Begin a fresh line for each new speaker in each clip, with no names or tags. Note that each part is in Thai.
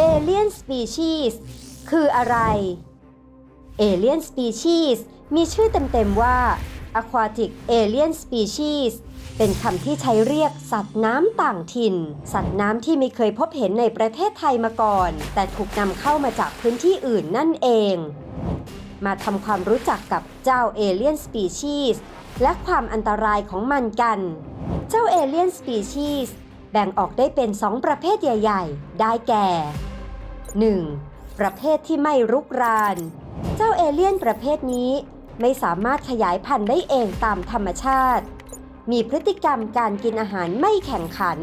Alien Species คืออะไร Alien Species มีชื่อเต็มๆว่า Aquatic Alien Species เป็นคำที่ใช้เรียกสัตว์น้ำต่างถิ่น สัตว์น้ำที่ไม่เคยพบเห็นในประเทศไทยมาก่อน แต่ถูกนำเข้ามาจากพื้นที่อื่นนั่นเอง มาทำความรู้จักกับเจ้า Alien Species และความอันตรายของมันกัน เจ้า Alien Species แบ่งออกได้เป็น 2 ประเภทใหญ่ ๆ ได้แก่ 1. ประเภทที่ไม่รุกราน เจ้าเอเลี่ยนประเภทนี้ไม่สามารถขยายพันธุ์ได้เองตามธรรมชาติ มีพฤติกรรมการกินอาหารไม่แข่งขัน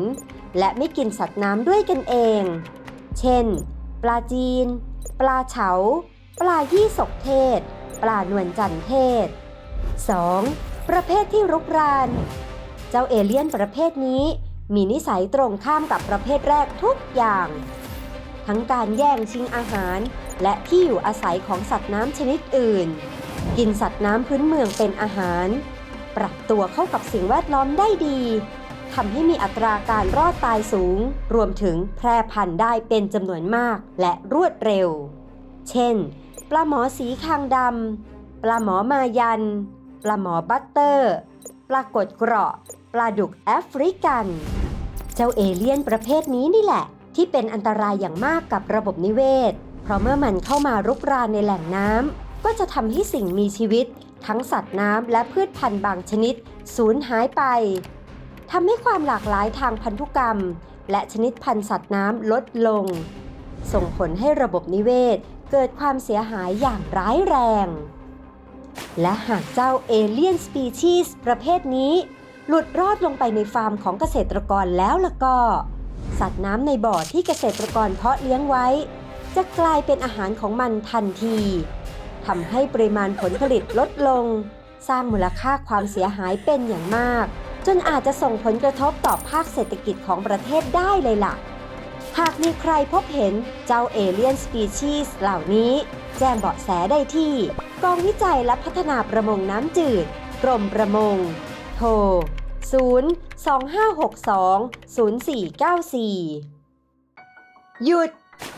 และไม่กินสัตว์น้ำด้วยกันเอง เช่น ปลาจีน ปลาเฉา ปลายี่สกเทศ ปลานวลจันเทศ 2. ประเภทที่รุกราน เจ้าเอเลี่ยนประเภทนี้มีนิสัยตรงข้ามกับประเภทแรกทุกอย่าง ทั้งการแย่งชิงอาหาร และที่อยู่อาศัยของสัตว์น้ำชนิดอื่น กินสัตว์น้ำพื้นเมืองเป็นอาหาร ปรับตัวเข้ากับสิ่งแวดล้อมได้ดีทำให้มีอัตราการรอดตายสูง รวมถึงแพร่พันธุ์ได้เป็นจำนวนมากและรวดเร็ว เช่น ปลาหมอสีคางดำ ปลาหมอมายัน ปลาหมอบัตเตอร์ ปลากดเกราะ ปลาดุกแอฟริกัน เจ้าเอเลี่ยนประเภทนี้นี่แหละ ที่เป็นอันตรายอย่างมากกับระบบนิเวศ เพราะเมื่อมันเข้ามารุกรานในแหล่งน้ำก็จะทำให้สิ่งมีชีวิต ทั้งสัตว์น้ำและพืชพันธุ์บางชนิดสูญหายไปทำให้ความหลากหลายทางพันธุกรรม และชนิดพันธุ์สัตว์น้ำลดลง ส่งผลให้ระบบนิเวศเกิดความเสียหายอย่างร้ายแรง และหากเจ้าเอเลียนสปีชีส์ประเภทนี้ หลุดรอดลงไปในฟาร์มของเกษตรกรแล้วล่ะก็ สัตว์น้ำในบ่อที่เกษตรกรเพาะเลี้ยงไว้ จะกลายเป็นอาหารของมันทันทีทำให้ปริมาณผลผลิตลดลง สร้างมูลค่าความเสียหายเป็นอย่างมาก จนอาจจะส่งผลกระทบต่อภาคเศรษฐกิจของประเทศได้เลยล่ะ หากมีใครพบเห็นเจ้าเอเลียนสปีชีส์เหล่านี้ แจ้งเบาะแสได้ที่ กองวิจัยและพัฒนาประมงน้ำจืด กรมประมง โทร 025620494 หยุด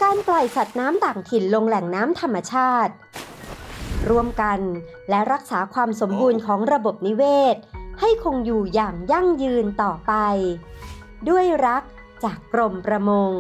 การปล่อยสัตว์น้ำต่างถิ่นลงแหล่งน้ำธรรมชาติ ร่วมกันและรักษาความสมบูรณ์ของระบบนิเวศ ให้คงอยู่อย่างยั่งยืนต่อไป ด้วยรักจากกรมประมง